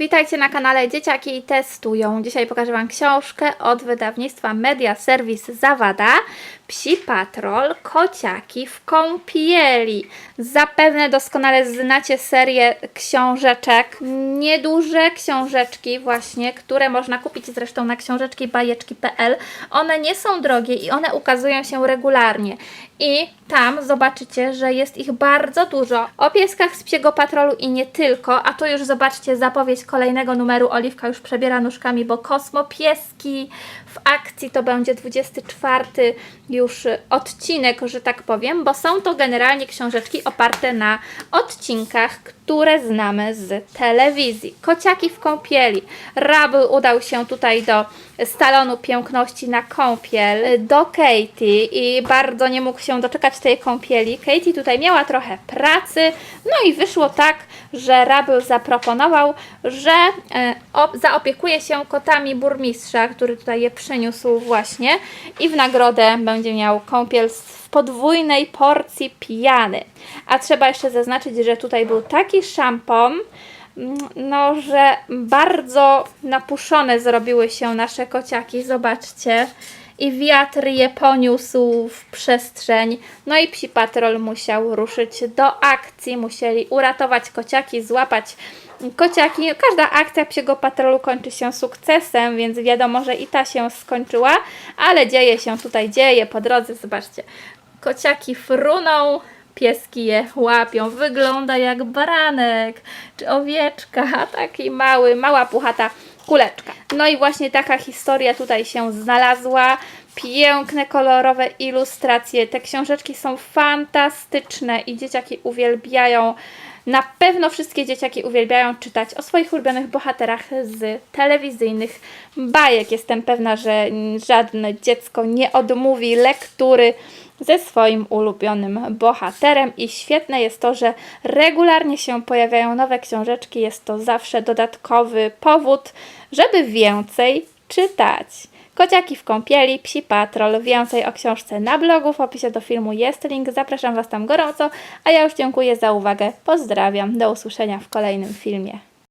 Witajcie na kanale Dzieciaki Testują. Dzisiaj pokażę Wam książkę od wydawnictwa Media Service Zawada Psi Patrol Kociaki w kąpieli. Zapewne doskonale znacie serię książeczek. Nieduże książeczki właśnie, które można kupić zresztą na książeczki bajeczki.pl. One nie są drogie i one ukazują się regularnie. I tam zobaczycie, że jest ich bardzo dużo. O pieskach z psiego patrolu i nie tylko. A tu już zobaczcie zapowiedź kolejnego numeru. Oliwka już przebiera nóżkami, bo kosmopieski w akcji to będzie 24 już odcinek, że tak powiem, bo są to generalnie książeczki oparte na odcinkach, które znamy z telewizji. Kociaki w kąpieli. Raby udał się tutaj do salonu piękności na kąpiel, do Katie i bardzo nie mógł się doczekać tej kąpieli. Katie tutaj miała trochę pracy, no i wyszło tak, że Rabel zaproponował, że e, zaopiekuje się kotami burmistrza, który tutaj je przyniósł właśnie i w nagrodę będzie miał kąpiel z- podwójnej porcji pijany. A trzeba jeszcze zaznaczyć, że tutaj był taki szampon, mm, no, że bardzo napuszone zrobiły się nasze kociaki, zobaczcie. I wiatr je poniósł w przestrzeń. No i psi patrol musiał ruszyć do akcji. Musieli uratować kociaki, złapać kociaki. Każda akcja psiego patrolu kończy się sukcesem, więc wiadomo, że i ta się skończyła, ale dzieje się tutaj, dzieje po drodze. Zobaczcie, kociaki fruną, pieski je łapią. Wygląda jak baranek czy owieczka, taki mały, mała puchata kuleczka. No i właśnie taka historia tutaj się znalazła. Piękne, kolorowe ilustracje. Te książeczki są fantastyczne i dzieciaki uwielbiają. Na pewno wszystkie dzieciaki uwielbiają czytać o swoich ulubionych bohaterach z telewizyjnych bajek. Jestem pewna, że żadne dziecko nie odmówi lektury ze swoim ulubionym bohaterem i świetne jest to, że regularnie się pojawiają nowe książeczki. Jest to zawsze dodatkowy powód, żeby więcej czytać. Kociaki w kąpieli, Psi Patrol. Więcej o książce na blogu. W opisie do filmu jest link. Zapraszam Was tam gorąco. A ja już dziękuję za uwagę. Pozdrawiam. Do usłyszenia w kolejnym filmie.